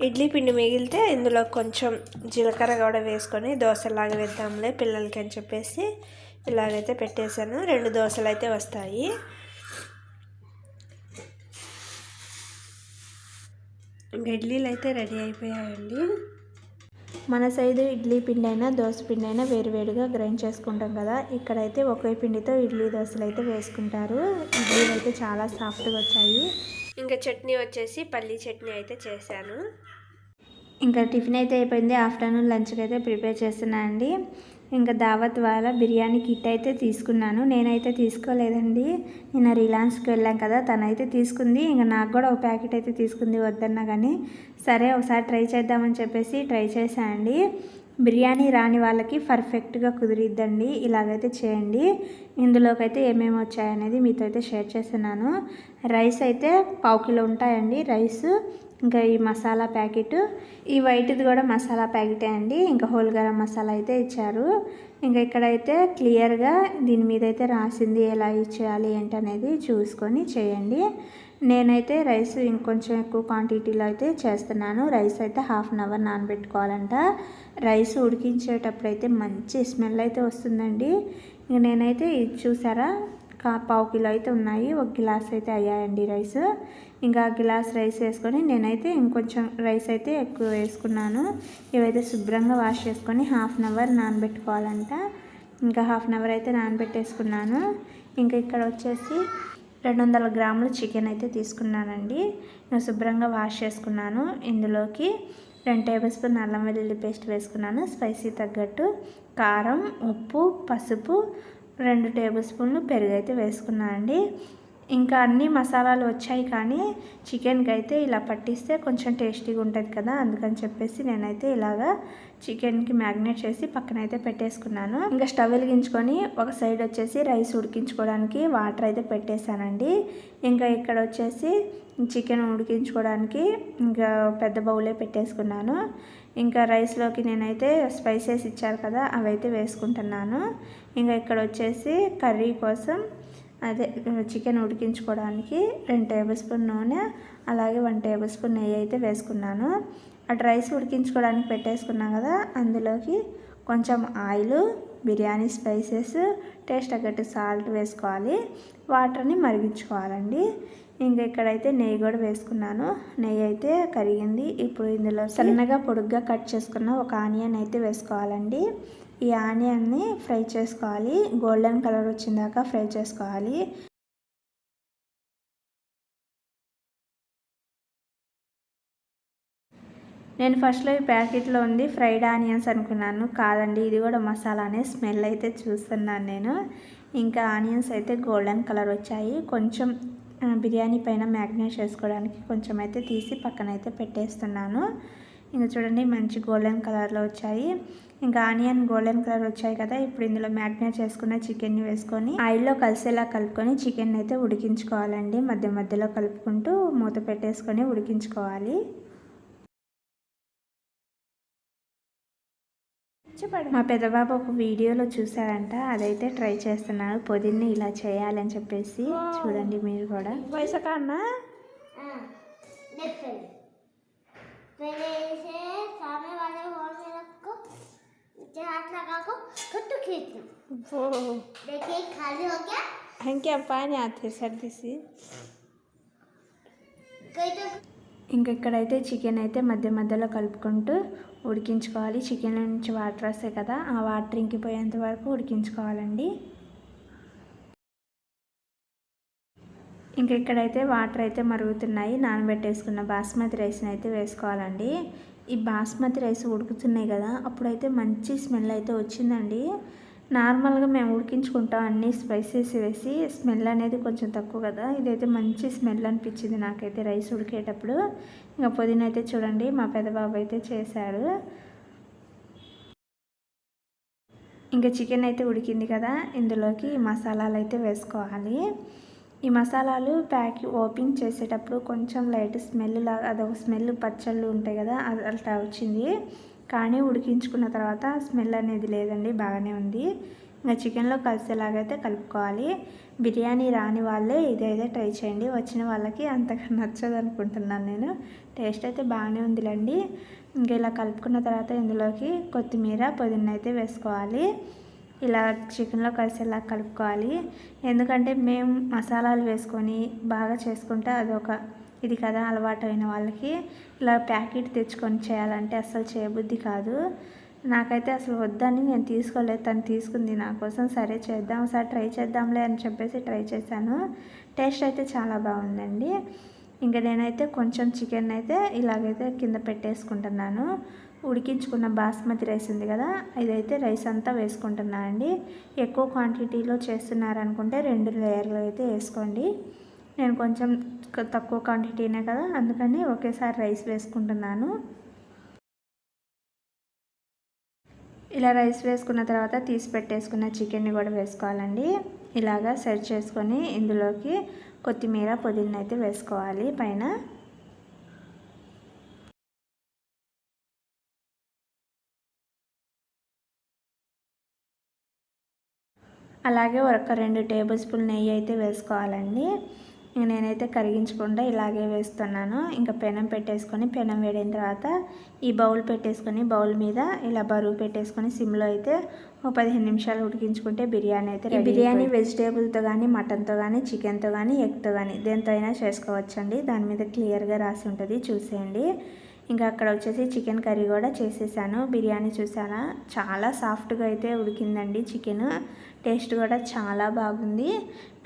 ఇడ్లీ పిండి మిగిలితే ఇందులో కొంచెం జీలకర్ర కూడా వేసుకొని దోశలాగా వేద్దాంలే పిల్లలకి అని చెప్పేసి ఇలాగైతే పెట్టేశాను. రెండు దోశలు అయితే వస్తాయి. ఇంక ఇడ్లీలు అయితే రెడీ అయిపోయాయండి. మన సైడు ఇడ్లీ పిండి అయినా దోశ పిండి అయినా వేరువేరుగా గ్రైండ్ చేసుకుంటాం కదా. ఇక్కడైతే ఒకే పిండితో ఇడ్లీ దోశలు అయితే వేసుకుంటారు. ఇడ్లీలు అయితే చాలా సాఫ్ట్గా వచ్చాయి. ఇంకా చట్నీ వచ్చేసి పల్లీ చట్నీ అయితే చేశాను. ఇంకా టిఫిన్ అయితే అయిపోయింది. ఆఫ్టర్నూన్ లంచ్కి అయితే ప్రిపేర్ చేస్తున్నా అండి. ఇంకా దావత్ వాళ్ళ బిర్యానీ కిట్ అయితే తీసుకున్నాను. నేనైతే తీసుకోలేదండి. నిన్న రిలయన్స్కి వెళ్ళాం కదా తనైతే తీసుకుంది. ఇంకా నాకు కూడా ఒక ప్యాకెట్ అయితే తీసుకుంది వద్దన్నా కానీ సరే ఒకసారి ట్రై చేద్దామని చెప్పేసి ట్రై చేశానండి. బిర్యానీ రాని వాళ్ళకి పర్ఫెక్ట్గా కుదిరిద్దండి. ఇలాగైతే చేయండి. ఇందులోకైతే ఏమేమి వచ్చాయనేది మీతో అయితే షేర్ చేస్తున్నాను. రైస్ అయితే పావు కిలో ఉంటాయండి రైస్ ఇంకా ఈ మసాలా ప్యాకెట్. ఈ వైట్ది కూడా మసాలా ప్యాకెటే అండి. ఇంకా హోల్ గరం మసాలా అయితే ఇచ్చారు. ఇంకా ఇక్కడైతే క్లియర్గా దీని మీద అయితే రాసింది ఎలా ఇచ్చేయాలి ఏంటనేది చూసుకొని చేయండి. నేనైతే రైస్ ఇంకొంచెం ఎక్కువ క్వాంటిటీలో అయితే చేస్తున్నాను. రైస్ అయితే హాఫ్ అన్ అవర్ నానబెట్టుకోవాలంట. రైస్ ఉడికించేటప్పుడు అయితే మంచి స్మెల్ అయితే వస్తుందండి. ఇంక నేనైతే ఇది చూసారా? కా పావు కిలో అయితే ఉన్నాయి. ఒక గిలాస్ అయితే అయ్యాయండి రైస్. ఇంకా గిలాస్ రైస్ వేసుకొని నేనైతే ఇంకొంచెం రైస్ అయితే ఎక్కువ వేసుకున్నాను. ఇవైతే శుభ్రంగా వాష్ చేసుకొని హాఫ్ అన్ అవర్ నానబెట్టుకోవాలంట. ఇంకా హాఫ్ అన్ అవర్ అయితే నానబెట్టేసుకున్నాను. ఇంకా ఇక్కడ వచ్చేసి రెండు వందల గ్రాములు చికెన్ అయితే తీసుకున్నానండి. నేను శుభ్రంగా వాష్ చేసుకున్నాను. ఇందులోకి రెండు టేబుల్ స్పూన్ అల్లం వెల్లుల్లి పేస్ట్ వేసుకున్నాను. స్పైసీ తగ్గట్టు కారం ఉప్పు పసుపు రెండు టేబుల్ స్పూన్లు పెరుగు అయితే వేసుకున్నానండి. ఇంకా అన్ని మసాలాలు వచ్చాయి కానీ చికెన్కి అయితే ఇలా పట్టిస్తే కొంచెం టేస్టీగా ఉంటుంది కదా అందుకని చెప్పేసి నేనైతే ఇలాగా చికెన్కి మ్యాగ్నేట్ చేసి పక్కన అయితే పెట్టేసుకున్నాను. ఇంకా స్టవ్ వెలిగించుకొని ఒక సైడ్ వచ్చేసి రైస్ ఉడికించుకోవడానికి వాటర్ అయితే పెట్టేశానండి. ఇంకా ఇక్కడ వచ్చేసి చికెన్ ఉడికించుకోవడానికి ఇంకా పెద్ద బౌలే పెట్టేసుకున్నాను. ఇంకా రైస్లోకి నేనైతే స్పైసెస్ ఇచ్చారు కదా అవైతే వేసుకుంటున్నాను. ఇంకా ఇక్కడ వచ్చేసి కర్రీ కోసం అదే చికెన్ ఉడికించుకోవడానికి రెండు టేబుల్ స్పూన్ నూనె అలాగే వన్ టేబుల్ స్పూన్ నెయ్యి అయితే వేసుకున్నాను. అటు రైస్ ఉడికించుకోవడానికి పెట్టేసుకున్నాం కదా అందులోకి కొంచెం ఆయిల్ బిర్యానీ స్పైసెస్ టేస్ట్ తగ్గట్టు సాల్ట్ వేసుకోవాలి వాటర్ని మరిగించుకోవాలండి. ఇంకా ఇక్కడైతే నెయ్యి కూడా వేసుకున్నాను. నెయ్యి అయితే కరిగింది. ఇప్పుడు ఇందులో సన్నగా పొడుగ్గా కట్ చేసుకున్న ఒక ఆనియన్ అయితే వేసుకోవాలండి. ఈ ఆనియన్ని ఫ్రై చేసుకోవాలి. గోల్డెన్ కలర్ వచ్చిందాక ఫ్రై చేసుకోవాలి. నేను ఫస్ట్లో ఈ ప్యాకెట్లో ఉంది ఫ్రైడ్ ఆనియన్స్ అనుకున్నాను. కాదండి ఇది కూడా మసాలానే. స్మెల్ అయితే చూస్తున్నాను నేను. ఇంకా ఆనియన్స్ అయితే గోల్డెన్ కలర్ వచ్చాయి. కొంచెం బిర్యానీ పైన మ్యాగ్నేట్ చేసుకోవడానికి కొంచెం అయితే తీసి పక్కన అయితే పెట్టేస్తున్నాను. ఇంకా చూడండి మంచి గోల్డెన్ కలర్లో వచ్చాయి. ఇంకా ఆనియన్ గోల్డెన్ కలర్ వచ్చాయి కదా ఇప్పుడు ఇందులో మ్యాగ్నేట్ చేసుకున్న చికెన్ని వేసుకొని ఆయిల్లో కలిసేలా కలుపుకొని చికెన్ అయితే ఉడికించుకోవాలండి. మధ్య మధ్యలో కలుపుకుంటూ మూత పెట్టేసుకొని ఉడికించుకోవాలి. మా పెద్దబాబు ఒక వీడియోలో చూసారంట అదైతే ట్రై చేస్తున్నాను పొద్దున్నే ఇలా చేయాలని చెప్పేసి చూడండి మీరు కూడా వయసు కన్నా पहले इसे सामने वाले हॉल में रखो नीचे हाथ लगा को कुट्टू खींचना वो देखिए खाली हो गया हमके पानी आते सर्दी से कई तो ఇంకెక్కడైతే చికెన్ అయితే మధ్య మధ్యలో కలుపుకుంటూ ఉడికించుకోవాలి. చికెన్ నుంచి వాటర్ వస్తాయి కదా ఆ వాటర్ ఇంకిపోయేంత వరకు ఉడికించుకోవాలండి. ఇంకెక్కడైతే వాటర్ అయితే మరుగుతున్నాయి. నానబెట్టేసుకున్న బాస్మతి రైస్ని అయితే వేసుకోవాలండి. ఈ బాస్మతి రైస్ ఉడుకుతున్నాయి కదా అప్పుడైతే మంచి స్మెల్ అయితే వచ్చిందండి. నార్మల్గా మేము ఉడికించుకుంటాం అన్ని స్పైసెస్ వేసి స్మెల్ అనేది కొంచెం తక్కువ కదా. ఇదైతే మంచి స్మెల్ అనిపించింది నాకైతే రైస్ ఉడికేటప్పుడు. ఇంకా పుదీనా అయితే చూడండి మా పెద్దబాబు అయితే చేశాడు. ఇంకా చికెన్ అయితే ఉడికింది కదా ఇందులోకి మసాలాలు అయితే వేసుకోవాలి. ఈ మసాలాలు ప్యాక్ ఓపెన్ చేసేటప్పుడు కొంచెం లైట్ స్మెల్ లాగా అదొక స్మెల్ పచ్చళ్ళు ఉంటాయి కదా అది అట్లా వచ్చింది. కానీ ఉడికించుకున్న తర్వాత స్మెల్ అనేది లేదండి బాగానే ఉంది. ఇంకా చికెన్లో కలిసేలాగైతే కలుపుకోవాలి. బిర్యానీ రాని వాళ్ళే ఇదైతే ట్రై చేయండి. వచ్చిన వాళ్ళకి అంతగా నచ్చదు అనుకుంటున్నాను నేను. టేస్ట్ అయితే బాగానే ఉందిలేండి. ఇంకా ఇలా కలుపుకున్న తర్వాత ఇందులోకి కొత్తిమీర పుదీనా అయితే వేసుకోవాలి. ఇలా చికెన్లో కలిసేలా కలుపుకోవాలి. ఎందుకంటే మేము మసాలాలు వేసుకొని బాగా చేసుకుంటే అదొక ఇది కదా అలవాటు అయిన వాళ్ళకి ఇలా ప్యాకెట్ తెచ్చుకొని చేయాలంటే అస్సలు చేయబుద్ధి కాదు. నాకైతే అసలు వద్దని నేను తీసుకోలేదు. తను తీసుకుంది నా కోసం. సరే చేద్దాం ఒకసారి ట్రై చేద్దాంలే అని చెప్పేసి ట్రై చేశాను. టేస్ట్ అయితే చాలా బాగుందండి. ఇంకా నేనైతే కొంచెం చికెన్ అయితే ఇలాగైతే కింద పెట్టేసుకుంటున్నాను. ఉడికించుకున్న బాస్మతి రైస్ ఉంది కదా ఇదైతే రైస్ అంతా వేసుకుంటున్నాను అండి ఎక్కువ క్వాంటిటీలో చేస్తున్నారనుకుంటే రెండు లేయర్లు అయితే వేసుకోండి. నేను కొంచెం తక్కువ క్వాంటిటీనే కదా అందుకని ఒకేసారి రైస్ వేసుకుంటున్నాను. ఇలా రైస్ వేసుకున్న తర్వాత తీసి పెట్టేసుకున్న చికెన్ని కూడా వేసుకోవాలండి. ఇలాగా సెట్ చేసుకొని ఇందులోకి కొత్తిమీర పుదీనా అయితే వేసుకోవాలి పైన. అలాగే ఒక రెండు టేబుల్ స్పూన్ నెయ్యి అయితే వేసుకోవాలండి. ఇంక నేనైతే కరిగించకుండా ఇలాగే వేస్తున్నాను. ఇంకా పెనం పెట్టేసుకొని పెనం వేడిన తర్వాత ఈ బౌల్ పెట్టేసుకొని బౌల్ మీద ఇలా బరువు పెట్టేసుకొని సిమ్లో అయితే ఒక పదిహేను నిమిషాలు ఉడికించుకుంటే బిర్యానీ అయితే బిర్యానీ వెజిటేబుల్తో కానీ మటన్తో కానీ చికెన్తో కానీ ఎగ్తో కానీ దేంతో అయినా చేసుకోవచ్చండి. దాని మీద క్లియర్గా రాసి ఉంటుంది చూసేయండి. ఇంకా అక్కడ వచ్చేసి చికెన్ కర్రీ కూడా చేసేసాను. బిర్యానీ చూసారా? చాలా సాఫ్ట్గా అయితే ఉడికిందండి చికెన్ టేస్ట్ కూడా చాలా బాగుంది.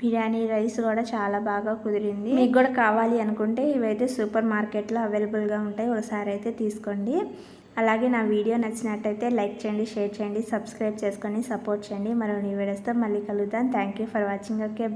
బిర్యానీ రైస్ కూడా చాలా బాగా కుదిరింది. మీకు కూడా కావాలి అనుకుంటే ఇవైతే సూపర్ మార్కెట్లో అవైలబుల్గా ఉంటాయి. ఒకసారి అయితే తీసుకోండి. అలాగే నా వీడియో నచ్చినట్టయితే లైక్ చేయండి షేర్ చేయండి సబ్స్క్రైబ్ చేసుకొని సపోర్ట్ చేయండి. మరో నీ వీడియోస్తో మళ్ళీ కలుద్దాం. Thank you for watching. Okay